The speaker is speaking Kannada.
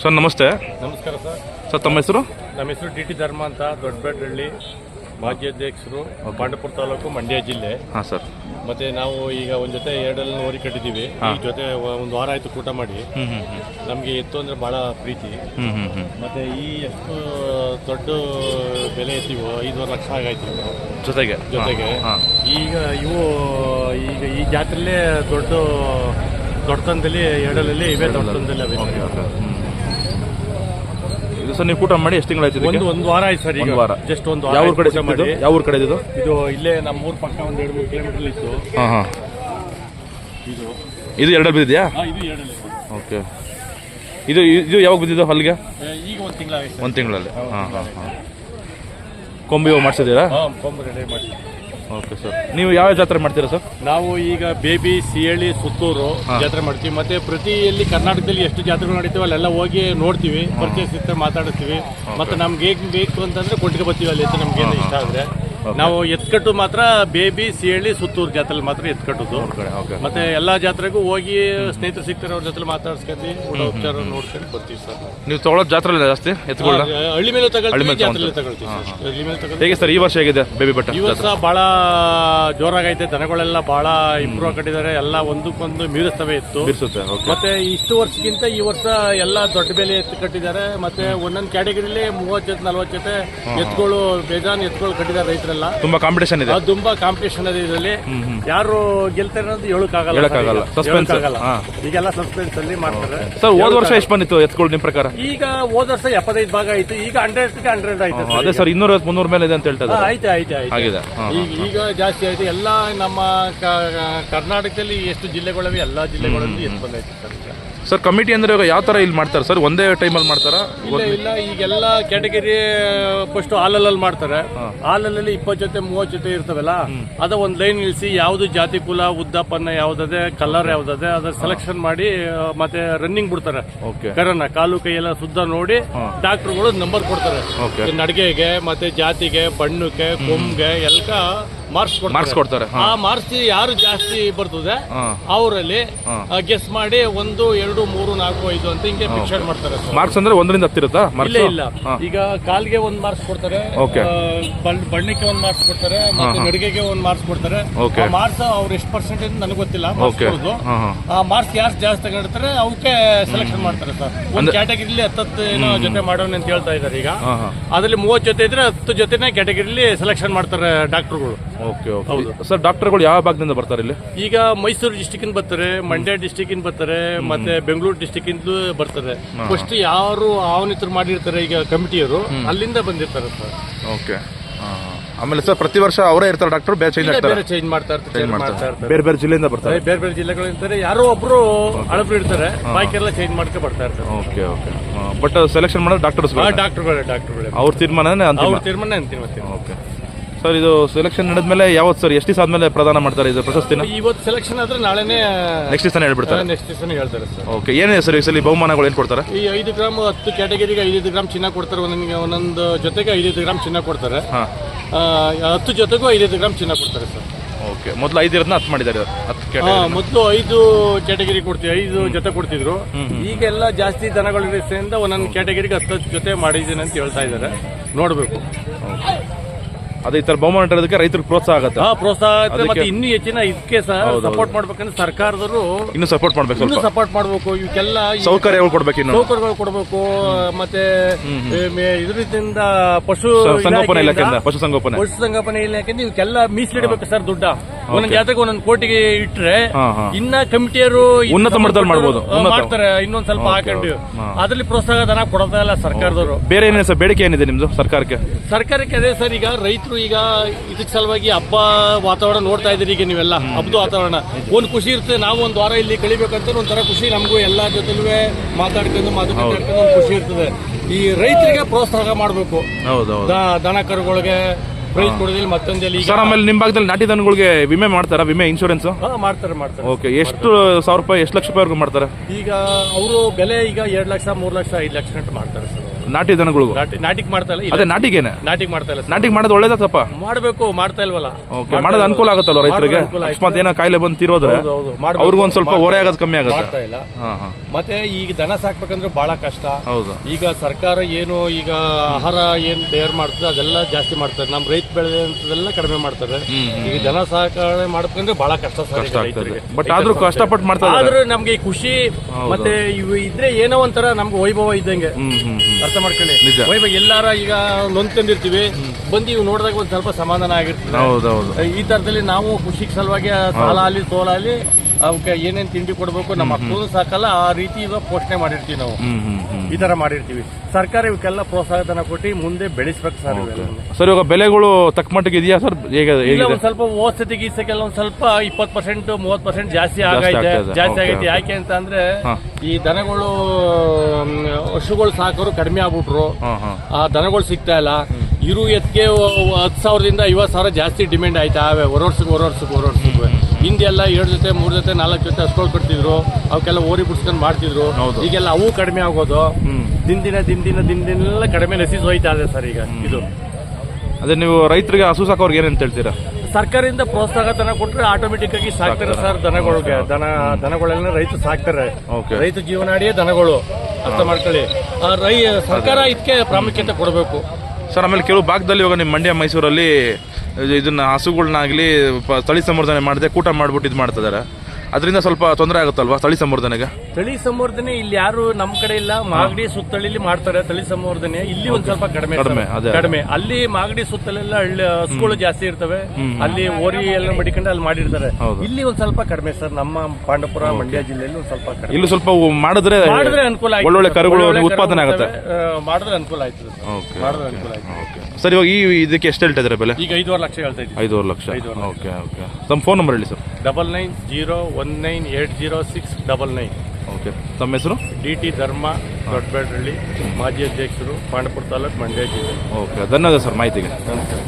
ಸರ್ ನಮಸ್ತೆ. ನಮಸ್ಕಾರ ಸರ್. ಸರ್ ತಮ್ಮ ಹೆಸರು? ನಮ್ಮ ಹೆಸರು ಡಿ ಟಿ ಧರ್ಮ ಅಂತ ದೊಡ್ಡಬೇಡಹಳ್ಳಿ ಮಾಜಿ ಅಧ್ಯಕ್ಷರು ಪಾಂಡಪುರ ತಾಲೂಕು ಮಂಡ್ಯ ಜಿಲ್ಲೆ. ಹಾಂ ಸರ್. ಮತ್ತೆ ನಾವು ಈಗ ಒಂದ್ ಜೊತೆ ಎರಡಲ್ಲಿ ಓರಿ ಕಟ್ಟಿದ್ದೀವಿ. ಈ ಜೊತೆ ಒಂದು ವಾರ ಆಯ್ತು ಕೂಟ ಮಾಡಿ. ನಮ್ಗೆ ಎತ್ತು ಅಂದ್ರೆ ಬಹಳ ಪ್ರೀತಿ. ಮತ್ತೆ ಈ ಎಷ್ಟು ದೊಡ್ಡ ಬೆಲೆ ಎತ್ತಿವೋ ಐದುವರೆ ಲಕ್ಷ ಆಗಾಯ್ತು ಇವು ಜೊತೆಗೆ. ಜೊತೆಗೆ ಈಗ ಇವು ಈಗ ಈ ಜಾತ್ರೆಲ್ಲೇ ದೊಡ್ಡ ದೊಡ್ಡತನದಲ್ಲಿ ಎರಡಲ್ಲಿ ಇವೇ ದೊಡ್ಡತನದಲ್ಲಿ ಅವೆ ಹ್ಞೂ ಇದು ಸರ್ ನೀವು ಕೂಟ ಮಾಡಿ ಎಷ್ಟು ತಿಂಗಳಾಯ್ತು ಆಯ್ತು ಒಂದು ಒಂದು ವಾರ ಆಯ್ತು ಸರ್ ಈಗ. ಒಂದು ವಾರ. ಜಸ್ಟ್ ಒಂದು ವಾರ ಯಾವ ಊರು ಕಡೆ ಸಿಕ್ಕಿದ್ದು? ಮಾಡಿ. ಯಾವ ಊರು ಕಡೆ ಇದು ಇದು ಇಲ್ಲೇ ನಮ್ಮ ಊರ್ ಪಕ್ಕ ಒಂದು ಎರಡು ಮೂರು ಕಿಲೋಮೀಟರ್ ಇತ್ತು. ಹಾಂ ಹಾಂ. ಇದು. ಇದು ಎರಡು ಬಿದ್ದಿದೆಯಾ? ಹಾ, ಇದು ಎರಡಲ್ಲಿ ಓಕೆ. ಇದು ಇದು ಯಾವಾಗ ಬಿದ್ದಿದ್ದು ಹಲ್ಗೆ ಈಗ ಒಂದು ತಿಂಗಳ ಒಂದು ತಿಂಗಳಲ್ಲಿ. ಹಾಂ ಹಾಂ ಹಾಂ. ಕೊಂಬಿ ಇವು ಮಾಡಿಸಿದ್ದೀರಾ? ಹಾಂ ಕೊಂಬು ರೆಡಿ ಮಾಡಿ ಓಕೆ ಸರ್. ನೀವು ಯಾವ ಜಾತ್ರೆ ಮಾಡ್ತೀರಾ ಸರ್? ನಾವು ಈಗ ಬೇಬಿ ಸಿಹಳ್ಳಿ ಸುತ್ತೂರು ಜಾತ್ರೆ ಮಾಡ್ತೀವಿ. ಮತ್ತೆ ಪ್ರತಿ ಎಲ್ಲಿ ಕರ್ನಾಟಕದಲ್ಲಿ ಎಷ್ಟು ಜಾತ್ರೆಗಳು ನಡೀತೀವಿ ಅಲ್ಲೆಲ್ಲ ಹೋಗಿ ನೋಡ್ತೀವಿ. ಪರ್ಚೇಸ್ ಇರ್ತಾರೆ ಮಾತಾಡ್ತೀವಿ ಮತ್ತೆ ನಮ್ಗೆ ಹೇಗೆ ಬೇಕು ಅಂತಂದ್ರೆ ಕೊಟ್ಟಿಗೆ ಬರ್ತೀವಿ ಅಲ್ಲಿ ನಮ್ಗೆ ಏನು ಇಷ್ಟ ಆದ್ರೆ. ನಾವು ಎತ್ಕಟ್ಟು ಮಾತ್ರ ಬೇಬಿ ಸಿಹಳ್ಳಿ ಸುತ್ತೂರು ಜಾತ್ರೆ ಮಾತ್ರ ಎತ್ಕಟ್ಟುದು. ಮತ್ತೆ ಎಲ್ಲಾ ಜಾತ್ರೆಗೂ ಹೋಗಿ ಸ್ನೇಹಿತರು ಸಿಗ್ತಾರೆ ಅವ್ರ ಜೊತೆ ಮಾತಾಡ್ಸ್ಕೊಂಡು ಊಟ ಉಪಚಾರ ನೋಡ್ಕೊಂಡು ಬರ್ತೀವಿ ಸರ್ ನೀವು. ತಗೊಳ್ಳೋ ಜಾತ್ರೆ ಜಾಸ್ತಿ ಎತ್ಕೊಳ್ಳ ಹಳ್ಳಿ ಮೇಲೆ ತಗೊಳ್ತೀವಿ ಹಳ್ಳಿ ಮೇಲೆ ಜಾತ್ರೆಲಿ ತಗೊಳ್ತೀವಿ ಸರ್. ಹಳ್ಳಿ ಮೇಲೆ ತಗೊಳ್ತೀವಿ ಹೇಗೆ ಸರ್ ಈ ವರ್ಷ ಹೇಗಿದೆ ಬೇಬಿ ಬಟ್ಟೆ ಈ ವರ್ಷ ಬಹಳ ಜೋರಾಗೈತೆ ದನಗಳೆಲ್ಲ ಬಹಳ ಇಂಪ್ರೂವ್ ಕಟ್ಟಿದ್ದಾರೆ ಎಲ್ಲ ಒಂದಕ್ಕೊಂದು ಮೀರಿಸ್ತವೆ ಇತ್ತು ಮತ್ತೆ ಇಷ್ಟು ವರ್ಷಕ್ಕಿಂತ ಈ ವರ್ಷ ಎಲ್ಲ ದೊಡ್ಡ ಬೆಲೆ ಎತ್ತು ಕಟ್ಟಿದ್ದಾರೆ ಮತ್ತೆ ಒಂದೊಂದು ಕ್ಯಾಟಗರಿಲಿ ಮೂವತ್ತು ಜೊತೆ ನಲ್ವತ್ತು ಜೊತೆ ಎತ್ತುಗಳು ಬೇಜಾನ್ ಎತ್ತುಗಳು ಕಟ್ಟಿದ್ದಾರೆ ರೈತರೆಲ್ಲ ತುಂಬಾ ಕಾಂಪಿಟೇಷನ್ ಇದೆ. ಅದು ತುಂಬಾ ಕಾಂಪಿಟೇಷನ್ ಇದೆ ಇದರಲ್ಲಿ. ಯಾರು ಗೆಲ್ತಾರೆ ಅನ್ನೋದು ಹೇಳಕ್ಕಾಗಲ್ಲ ಹೇಳಕ್ಕಾಗಲ್ಲ. ಸಸ್ಪೆನ್ಸ್ ಆಗಲ್ಲ. ಈಗೆಲ್ಲ ಸಸ್ಪೆನ್ಸ್ ಅಲ್ಲಿ ಮಾಡ್ತಾರೆ. ಸರ್ ಹೋದ ವರ್ಷ ಎಷ್ಟು ಬಂದಿತ್ತು ಎತ್ಕೊಳ್ಳಿ ನಿಮ್ಮ ಪ್ರಕಾರ? ಈಗ ಹೋದ ವರ್ಷ ಎಪ್ಪತ್ತೈದು ಭಾಗ ಆಯ್ತು. ಈಗ ಹಂಡ್ರೆಡ್ ಹಂಡ್ರೆಡ್ ಆಯ್ತು ಅದೇ ಸರ್ ಇನ್ನೂರ ಮುನ್ನೂರ ಮೇಲೆ ಇದೆ ಅಂತ ಹೇಳ್ತಾರೆ ಆಯ್ತು ಆಯ್ತು ಆಗಿದೆ. ಈಗ ಈಗ ಜಾಸ್ತಿ ಆಯ್ತು. ಎಲ್ಲ ನಮ್ಮ ಕರ್ನಾಟಕದಲ್ಲಿ ಎಷ್ಟು ಜಿಲ್ಲೆಗಳಿವೆ ಎಲ್ಲಾ ಜಿಲ್ಲೆಗಳಲ್ಲಿ ಎಷ್ಟು ಬಂದೈತೆ ಸರ್. ಸರ್ ಕಮಿಟಿ ಅಂದ್ರೆ ಇವಾಗ ಯಾವ ತರ ಇಲ್ಲಿ ಮಾಡ್ತಾರೆ? ಸರ್ ಒಂದೇ ಟೈಮಲ್ಲಿ ಮಾಡ್ತಾರಾ? ಇಲ್ಲ ಇಲ್ಲ ಈಗೆಲ್ಲ ಕ್ಯಾಟಗರಿ ಫಸ್ಟ್ ಹಾಲಲ್ಲಿ ಮಾಡ್ತಾರೆ. ಹಾಲಲ್ಲಿ ಇಪ್ಪತ್ತು ಜೊತೆ ಮೂವತ್ತು ಜೊತೆ ಇರ್ತವಲ್ಲ ಅದ ಒಂದ್ ಲೈನ್ ನಿಲ್ಲಿಸಿ ಯಾವ್ದು ಜಾತಿ ಕುಲ ಉದ್ದಪನ್ನ ಯಾವ್ದದೆ ಕಲರ್ ಯಾವ್ದದೆ ಅದ್ರ ಸೆಲೆಕ್ಷನ್ ಮಾಡಿ ಮತ್ತೆ ರನ್ನಿಂಗ್ ಬಿಡ್ತಾರೆ. ಓಕೆ. ಕರನ್ನ ಕಾಲು ಕೈ ಎಲ್ಲ ಸುದ್ದ ನೋಡಿ ಡಾಕ್ಟರ್ಗಳು ನಂಬರ್ ಕೊಡ್ತಾರೆ. ಓಕೆ. ನಡಿಗೆಗೆ ಮತ್ತೆ ಜಾತಿಗೆ ಬಣ್ಣಕ್ಕೆ ಕೊಂಬ್ಗೆ ಎಲ್ಕ ಮಾರ್ಕ್ಸ್ ಮಾರ್ಕ್ಸ್ ಕೊಡ್ತಾರೆ ಆ ಮಾರ್ಕ್ಸ್ ಯಾರು ಜಾಸ್ತಿ ಬರ್ತದೆ ಅವರಲ್ಲಿ ಗೆಸ್ ಮಾಡಿ ಒಂದು ಎರಡು ಮೂರು ನಾಲ್ಕು ಐದು ಅಂತ ಹಿಂಗೆ ಫಿಕ್ಸೆಡ್ ಮಾಡ್ತಾರೆ. ಮಾರ್ಕ್ಸ್ ಅಂದ್ರೆ ಒಂದರಿಂದ ಹತ್ತಿರುತ್ತಾ ಇಲ್ಲ ಇಲ್ಲ. ಈಗ ಕಾಲ್ಗೆ ಒಂದ್ ಮಾರ್ಕ್ಸ್ ಕೊಡ್ತಾರೆ. ಬಣ್ಣಕ್ಕೆ ಒಂದ್ ಮಾರ್ಕ್ಸ್ ಕೊಡ್ತಾರೆ ಮತ್ತೆ ನಡಿಗೆಗೆ ಒಂದ್ ಮಾರ್ಕ್ಸ್ ಕೊಡ್ತಾರೆ. ಮಾರ್ಕ್ಸ್ ಅವ್ರು ಎಷ್ಟು ಪರ್ಸೆಂಟ್ ನನಗೆ ಗೊತ್ತಿಲ್ಲ. ಆ ಮಾರ್ಕ್ಸ್ ಯಾರು ಜಾಸ್ತಿ ತಗೊಂಡಿರ್ತಾರೆ ಅವಕ್ಕೆ ಸೆಲೆಕ್ಷನ್ ಮಾಡ್ತಾರೆ ಸರ್. ಒಂದು ಕ್ಯಾಟಗರಿಲಿ ಹತ್ತತ್ತು ಏನೋ ಜೊತೆ ಮಾಡೋಣ ಅಂತ ಹೇಳ್ತಾ ಇದ್ದಾರೆ ಈಗ. ಅದ್ರಲ್ಲಿ ಮೂವತ್ತು ಜೊತೆ ಇದ್ರೆ ಹತ್ತು ಜೊತೆನೇ ಕ್ಯಾಟಗರಿಲಿ ಸೆಲೆಕ್ಷನ್ ಮಾಡ್ತಾರೆ ಡಾಕ್ಟರ್ಗಳು. Okay okay. ಸರ್ ಡಾಕ್ಟರ್ಗಳು ಯಾವ ಭಾಗದಿಂದ ಬರ್ತಾರೆ ಇಲ್ಲಿ? ಈಗ ಮೈಸೂರು ಡಿಸ್ಟಿಕ್ ಇಂದ ಬರ್ತಾರೆ ಮಂಡ್ಯ ಡಿಸ್ಟಿಕ್ಕಿಂದ ಬರ್ತಾರೆ ಮತ್ತೆ ಬೆಂಗಳೂರು ಡಿಸ್ಟಿಕ್ಕಿಂದ ಬರ್ತಾರೆ. ಫಸ್ಟ್ ಯಾರು ಆಹ್ವಾನಿತರು ಮಾಡಿರ್ತಾರೆ ಈಗ ಕಮಿಟಿಯವರು ಅಲ್ಲಿಂದ ಬಂದಿರ್ತಾರೆ ಸರ್. ಓಕೆ. ಆಮೇಲೆ ಸರ್ ಪ್ರತಿ ವರ್ಷ ಅವರೇ ಇರ್ತಾರೆ ಡಾಕ್ಟರ್ ಬೇರೆ ಚೇಂಜ್ ಆಗ್ತಾರೆ? ಚೇಂಜ್ ಮಾಡ್ತಾ ಇರ್ತಾರೆ ಬೇರೆ ಬೇರೆ ಜಿಲ್ಲೆಯಿಂದ ಬರ್ತಾರೆ? ಬೇರೆ ಬೇರೆ ಜಿಲ್ಲೆಗಳು ಇರ್ತಾರೆ ಯಾರೋ ಒಬ್ರು ಅಳಬ್ರು ಇರ್ತಾರೆ ಬಾಕಿಯೆಲ್ಲ ಚೇಂಜ್ ಮಾಡ್ಕೊ ಬರ್ತಾ ಇರ್ತಾರೆ. Okay okay. ಬಟ್ ಸೆಲೆಕ್ಷನ್ ಮಾಡೋದು ಡಾಕ್ಟರ್ಸ್ ಡಾಕ್ಟರ್ಗಳೇ ಡಾಕ್ಟರ್ಗಳೇ ಅವ್ರ ತೀರ್ಮಾನನೇ ಅವ್ರ ತೀರ್ಮಾನ ಅಂತಿಮ. ಓಕೆ. ಸರ್ ಇದು ಸೆಲೆಕ್ಷನ್ ನಡೆದ್ಮೇಲೆ ಯಾವತ್ತು ಸರ್ ಎಷ್ಟು ದಿವಸ ಆದ್ಮೇಲೆ ಪ್ರದಾನ ಮಾಡ್ತಾರೆ ಇದು ಪ್ರಶಸ್ತಿನ? ಇವತ್ತು ಸೆಲೆಕ್ಷನ್ ಆದ್ರೆ ನಾಳೆನೇ ನೆಕ್ಸ್ಟ್ ದಿವಸನೇ ಹೇಳ್ಬಿಡ್ತಾರೆ. ನೆಕ್ಸ್ಟ್ ದಿವಸನೇ ಹೇಳ್ತಾರೆ ಸರ್ ಓಕೆ ಏನಿದೆ ಸರ್ ಈ ಸಲ ಬಹುಮಾನಗಳು ಏನು ಕೊಡ್ತಾರೆ? ಈ ಐದು ಗ್ರಾಮ್ ಹತ್ತು ಕ್ಯಾಟಗರಿಗೆ ಐದೈದು ಗ್ರಾಮ್ ಚಿನ್ನ ಕೊಡ್ತಾರೆ. ಒಂದೊಂದು ಒಂದೊಂದು ಜೊತೆಗೆ ಐದೈದು ಗ್ರಾಮ್ ಚಿನ್ನ ಕೊಡ್ತಾರೆ. ಹತ್ತು ಜೊತೆಗೂ ಐದೈದು ಗ್ರಾಮ್ ಚಿನ್ನ ಕೊಡ್ತಾರೆ ಸರ್ ಓಕೆ ಮೊದಲು ಐದು ಇರೋದನ್ನ ಹತ್ತು ಮಾಡಿದ್ದಾರೆ ಹತ್ತು ಮೊದಲು ಐದು ಕ್ಯಾಟಗರಿ ಕೊಡ್ತೀವಿ ಐದು ಜೊತೆ ಕೊಡ್ತಿದ್ರು. ಈಗೆಲ್ಲ ಜಾಸ್ತಿ ದನಗಳಿರೋದ್ರಿಂದ ಒಂದೊಂದು ಕ್ಯಾಟಗರಿಗೆ ಹತ್ತು ಹತ್ತು ಜೊತೆ ಮಾಡಿದ್ದೀನಿ ಅಂತ ಹೇಳ್ತಾ ಇದ್ದಾರೆ. ನೋಡ್ಬೇಕು. ಅದು ತರ ಬಹುಮಾನ ಇಡೋದಕ್ಕೆ ರೈತರಿಗೆ ಪ್ರೋತ್ಸಾಹ ಆಗುತ್ತೆ. ಹಾ ಪ್ರೋತ್ಸಾಹ ಆಗುತ್ತೆ. ಮತ್ತೆ ಇನ್ನೂ ಹೆಚ್ಚಿನ ಇದಕ್ಕೆ ಸಪೋರ್ಟ್ ಮಾಡ್ಬೇಕಂದ್ರೆ ಸರ್ಕಾರದವರು ಇನ್ನೂ ಸಪೋರ್ಟ್ ಮಾಡ್ಬೇಕು ಇನ್ನೂ ಸ್ವಲ್ಪ. ಸಪೋರ್ಟ್ ಮಾಡ್ಬೇಕು. ಇವಕ್ಕೆಲ್ಲ ಸೌಕರ್ಯಗಳು ಕೊಡ್ಬೇಕು ಇನ್ನು. ಸೌಕರ್ಯಗಳು ಕೊಡಬೇಕು. ಮತ್ತೆ ಇದರಿಂದ ಪಶು ಸಂಗೋಪನೆ ಇಲಾಖೆಯಿಂದ ಪಶು ಸಂಗೋಪನೆ. ಪಶು ಸಂಗೋಪನೆ ಇಲಾಖೆಯಿಂದ ಇವಕ್ಕೆಲ್ಲ ಮೀಸಲಿಡಬೇಕು ಸರ್ ದುಡ್ಡ. ಒಂದೊಂದು ಜಾತಕ ಒಂದೊಂದು ಕೋಟಿಗೆ ಇಟ್ರೆ ಹಾ ಇನ್ನ ಕಮಿಟಿಯರು ಉನ್ನತ ಮಟ್ಟದಲ್ಲಿ ಮಾಡ್ಬೋದು. ಉನ್ನತ. ಮಾಡ್ತಾರೆ. ಇನ್ನೊಂದ್ ಸ್ವಲ್ಪ ಹಾಕೊಂಡು ಅದ್ರಲ್ಲಿ ಪ್ರೋತ್ಸಾಹ ಧನ ಕೊಡೋದಲ್ಲ ಸರ್ಕಾರದವರು. ಬೇರೆ ಏನಿದೆ ಸರ್? ಬೇಡಿಕೆ ಏನಿದೆ ನಿಮ್ದು ಸರ್ಕಾರಕ್ಕೆ? ಸರ್ಕಾರಕ್ಕೆ ಅದೇ ಸರ್ ಈಗ ರೈತರು ಈಗ ಇದಕ್ಕೆ ಸಲುವಾಗಿ ಹಬ್ಬ ವಾತಾವರಣ ನೋಡ್ತಾ ಇದ್ದೀರಿ ಈಗ ನೀವೆಲ್ಲ. ಹಬ್ಬದ ವಾತಾವರಣ. ಒಂದು ಖುಷಿ ಇರುತ್ತೆ ನಾವು ಒಂದು ವಾರ ಇಲ್ಲಿ ಕಳಿಬೇಕಂತ ಒಂಥರ ಖುಷಿ ನಮಗೂ ಎಲ್ಲ ಜೊತೆಲೂ ಮಾತಾಡ್ಕೊಂಡು ಮಾತುಕತೆ ಒಂದು ಖುಷಿ ಇರ್ತದೆ. ಈ ರೈತರಿಗೆ ಪ್ರೋತ್ಸಾಹ ಮಾಡಬೇಕು. ಹೌದು ಹೌದು. ದನ ಕರುಗಳಿಗೆ ಪ್ರೈಸ್ ಕೊಡೋದಿಲ್ಲ ಮತ್ತೊಂದಲ್ಲಿ ಸರ್ ಆಮೇಲೆ ನಿಮ್ಮ ಭಾಗದಲ್ಲಿ ನಾಟಿ ದನಗಳಿಗೆ ವಿಮೆ ಮಾಡ್ತಾರಾ? ವಿಮೆ ಇನ್ಶೂರೆನ್ಸ್ ಹಾ, ಮಾಡ್ತಾರೆ ಮಾಡ್ತಾರೆ. ಓಕೆ ಎಷ್ಟು ಸಾವಿರ ರೂಪಾಯಿ ಎಷ್ಟು ಲಕ್ಷ ರೂಪಾಯಿವರೆಗೂ ಮಾಡ್ತಾರೆ? ಈಗ ಅವರು ಬೆಲೆ ಈಗ ಎರಡು ಲಕ್ಷ ಮೂರು ಲಕ್ಷ ಐದು ಲಕ್ಷ ಗಂಟೆ ಮಾಡ್ತಾರೆ ಸರ್. ನಾಟಿ ದನಗಳಿಗೂ? ನಾಟಿ ನಾಟಿಗೆ ಮಾಡ್ತಾ ಇಲ್ಲ. ಅದೇ ನಾಟಿಗೇನೆ? ನಾಟಿಗೆ ಮಾಡ್ತಾ ಇಲ್ಲ ನಾಟಿಗೆ ಮಾಡೋದು ಒಳ್ಳೇದಾ ತಪ್ಪ ಮಾಡಬೇಕು ಮಾಡ್ತಾ ಇಲ್ವಲ್ಲ? ಓಕೆ ಮಾಡೋದು ಅನುಕೂಲ ಆಗುತ್ತಲ್ವ ರೈತರಿಗೆ? ಅಕಸ್ಮಾತ್ ಏನೋ ಕಾಯಿಲೆ ಬಂದು ತೀರೋದ್ರೆ ಹೌದು, ಹೌದು. ಮಾಡ್ಬೇಕು. ಅವ್ರಿಗೂ ಒಂದ್ ಸ್ವಲ್ಪ ಓರೆ ಆಗೋದು ಕಮ್ಮಿ ಆಗುತ್ತೆ. ಹಾ ಹಾ. ಮತ್ತೆ ಈಗ ದನ ಸಾಕ್ಬೇಕಂದ್ರೆ ಬಹಳ ಕಷ್ಟ. ಹೌದು. ಈಗ ಸರ್ಕಾರ ಏನು ಈಗ ಆಹಾರ ಏನ್ ತಯಾರು ಮಾಡ್ತದೆ ಅದೆಲ್ಲ ಜಾಸ್ತಿ ಮಾಡ್ತಾರೆ. ನಮ್ಮ ರೈತ ಬೆಳೆದಂತದೆಲ್ಲ ಕಡಿಮೆ ಮಾಡ್ತಾರೆ. ಈಗ ದನ ಸಾಕಣೆ ಮಾಡ್ಬೇಕಂದ್ರೆ ಬಹಳ ಕಷ್ಟ ಸರ್ ರೈತರಿಗೆ. ಬಟ್ ಆದ್ರೂ ಕಷ್ಟಪಟ್ಟು ಮಾಡ್ತಾರೆ ಆದ್ರೂ ನಮ್ಗೆ ಈ ಖುಷಿ ಮತ್ತೆ ಇವು ಇದ್ರೆ ಏನೋ ಒಂಥರ ನಮ್ಗೆ ವೈಭವ ಇದ್ದಂಗೆ. ಅರ್ಥ ಮಾಡ್ಕೊಳ್ಳಿ. ವೈಭವ ಎಲ್ಲಾರ ಈಗ ನೊಂದ್ಕೊಂಡಿರ್ತೀವಿ ಬಂದು ಇವು ನೋಡಿದಾಗ ಒಂದ್ ಸ್ವಲ್ಪ ಸಮಾಧಾನ ಆಗಿರ್ತದೆ. ಈ ತರದಲ್ಲಿ ನಾವು ಖುಷಿಗೆ ಸಲುವಾಗಿ ಸಾಲ ಅಲ್ಲಿ ಅಲ್ಲಿ ಅವಕ್ಕೆ ಏನೇನ್ ತಿಂಡಿ ಕೊಡ್ಬೇಕು ನಮ್ಮ ಮಕ್ಕಳು ಸಾಕಲ್ಲ ಆ ರೀತಿ ಇವಾಗ ಪೋಷಣೆ ಮಾಡಿರ್ತೀವಿ ನಾವು. ಈ ತರ ಮಾಡಿರ್ತೀವಿ. ಸರ್ಕಾರ ಇವಕ್ಕೆಲ್ಲ ಪ್ರೋತ್ಸಾಹಧನ ಕೊಟ್ಟು ಮುಂದೆ ಬೆಳೆಸ್ಬೇಕು ಸರ್. ಸರ್ ಇವಾಗ ಬೆಲೆಗಳು ತಕ್ಕ ಮಟ್ಟಿಗೆ ಇದೆಯಾ ಸರ್? ಒಂದ್ ಸ್ವಲ್ಪ ಓದ್ಸತಿ ಗೀಸಕ್ಕೆಲ್ಲ ಒಂದ್ ಸ್ವಲ್ಪ ಇಪ್ಪತ್ ಪರ್ಸೆಂಟ್ ಮೂವತ್ ಪರ್ಸೆಂಟ್ ಜಾಸ್ತಿ ಆಗೈತೆ. ಜಾಸ್ತಿ ಆಗೈತೆ. ಯಾಕೆ ಅಂತ ಅಂದ್ರೆ ಈ ದನಗಳು ಹಸುಗಳು ಸಾಕೋರು ಕಡಿಮೆ ಆಗ್ಬಿಟ್ರು. ಆ ದನಗಳು ಸಿಗ್ತಾ ಇಲ್ಲ. ಇರು ಎತ್ಗೆ ಹತ್ತು ಸಾವಿರದಿಂದ ಐವತ್ತು ಸಾವಿರ ಜಾಸ್ತಿ ಡಿಮ್ಯಾಂಡ್ ಆಯ್ತಾ. ಅವೆ ಹೊರ ವರ್ಷಕ್ಕೆ ಹೊರ ವರ್ಷಕ್ಕೆ ಹೊರ ವರ್ಷಕ್ಕೆ. ಹಿಂದೆಲ್ಲ ಎರಡು ಜೊತೆ ಮೂರು ಜೊತೆ ನಾಲ್ಕು ಜೊತೆ ಹಸ್ಕೊಳ್ ಕೊಡ್ತಿದ್ರು. ಅವಕ್ಕೆಲ್ಲ ಓರಿ ಬಿಡ್ಸ್ಕೊಂಡು ಮಾಡ್ತಿದ್ರು. ಈಗೆಲ್ಲ ಅವು ಕಡಿಮೆ ಆಗೋದು. ದಿನ ದಿನ ದಿನ ದಿನ ದಿನ ದಿನ ಕಡಿಮೆ ನಸೀಸ್ ಹೋಯ್ತಾ ಇದೆ ಸರ್ ಈಗ ಇದು. ಅದೇ ನೀವು ರೈತರಿಗೆ ಹಸು ಸಾಕೋರ್ಗೆ ಏನಂತ ಹೇಳ್ತೀರಾ? ಸರ್ಕಾರದಿಂದ ಪ್ರೋತ್ಸಾಹ ಧನ ಕೊಟ್ಟರೆ ಆಟೋಮೆಟಿಕ್ ಆಗಿ ಸಾಕ್ತಾರೆ ಸರ್ ದನಗಳಿಗೆ ದನ ದನಗಳೆಲ್ಲ ರೈತ ಸಾಕ್ತಾರೆ. ರೈತ ಜೀವನಾಡಿಯೇ ದನಗಳು ಅರ್ಥ ಮಾಡ್ಕೊಳ್ಳಿ. ರೈ ಸರ್ಕಾರ ಇದಕ್ಕೆ ಪ್ರಾಮುಖ್ಯತೆ ಕೊಡಬೇಕು. ಸರ್ ಆಮೇಲೆ ಕೆಲವು ಭಾಗದಲ್ಲಿ ಇವಾಗ ನಿಮ್ಮ ಮಂಡ್ಯ ಮೈಸೂರಲ್ಲಿ ಇದನ್ನ ಹಸುಗಳನ್ನಾಗ್ಲಿ ಪ- ತಳಿ ಸಂವರ್ಧನೆ ಮಾಡದೆ ಕೂಟ ಮಾಡ್ಬಿಟ್ಟು ಇದು ಮಾಡ್ತಿದ್ದಾರೆ ಅದರಿಂದ ಸ್ವಲ್ಪ ತೊಂದರೆ ಆಗುತ್ತಲ್ವಾ ತಳಿ ಸಂವರ್ಧನೆಗೆ? ತಳಿ ಸಂವರ್ಧನೆ ಇಲ್ಲಿ ಯಾರು ನಮ್ ಕಡೆ ಇಲ್ಲ. ಮಾಗಡಿ ಸುತ್ತಳಿಲಿ ಮಾಡ್ತಾರೆ ತಳಿ ಸಂವರ್ಧನೆ. ಇಲ್ಲಿ ಒಂದ್ ಸ್ವಲ್ಪ ಕಡಿಮೆ. ಕಡಿಮೆ, ಅಲ್ಲಿ ಮಾಗಡಿ ಸುತ್ತಲೆಲ್ಲ ಹಳ್ಳಿ ಹಸುಗಳು ಜಾಸ್ತಿ ಇರ್ತವೆ. ಅಲ್ಲಿ ಓರಿ ಎಲ್ಲ ಮಡಿಕೊಂಡು ಅಲ್ಲಿ ಮಾಡಿರ್ತಾರೆ. ಇಲ್ಲಿ ಒಂದ್ ಸ್ವಲ್ಪ ಕಡಿಮೆ ಸರ್. ನಮ್ಮ ಪಾಂಡಪುರ ಮಂಡ್ಯ ಜಿಲ್ಲೆಯಲ್ಲಿ ಒಂದ್ ಸ್ವಲ್ಪ ಕಡಿಮೆ. ಇಲ್ಲಿ ಸ್ವಲ್ಪ ಮಾಡಿದ್ರೆ ಮಾಡಿದ್ರೆ ಅನುಕೂಲ ಒಳ್ಳೊಳ್ಳೆ ಕರುಗಳು ಉತ್ಪಾದನೆ ಆಗುತ್ತೆ. ಮಾಡಿದ್ರೆ ಅನುಕೂಲ ಆಯ್ತು. ಮಾಡಿದ್ರೆ ಅನುಕೂಲ ಆಯ್ತು. ಸರ್ ಇವಾಗ ಈ ಇದಕ್ಕೆ ಎಷ್ಟು ಹೇಳ್ತಾ ಇದ್ದಾರೆ ಬೆಲೆ? ಈಗ ಐದುವರೆ ಲಕ್ಷ ಹೇಳ್ತಾ ಇದ್ದೀವಿ. ಐದೂವರೆ ಲಕ್ಷ. Okay okay. ತಮ್ಮ ಫೋನ್ ನಂಬರ್ ಹೇಳಿ sir. Double nine zero one nine eight zero six double nine. Okay. ತಮ್ಮ ಹೆಸರು? ಡಿ ಟಿ ಧರ್ಮ ದೊಡ್ಡಬೇಡ್ರಳ್ಳಿ ಮಾಜಿ ಅಧ್ಯಕ್ಷರು ಪಾಂಡಪುರ ತಾಲೂಕು ಮಂಡ್ಯ ಜಿಲ್ಲೆ. ಓಕೆ ಧನ್ಯವಾದ ಸರ್ ಮಾಹಿತಿಗೆ. ನಮಸ್ಕಾರ.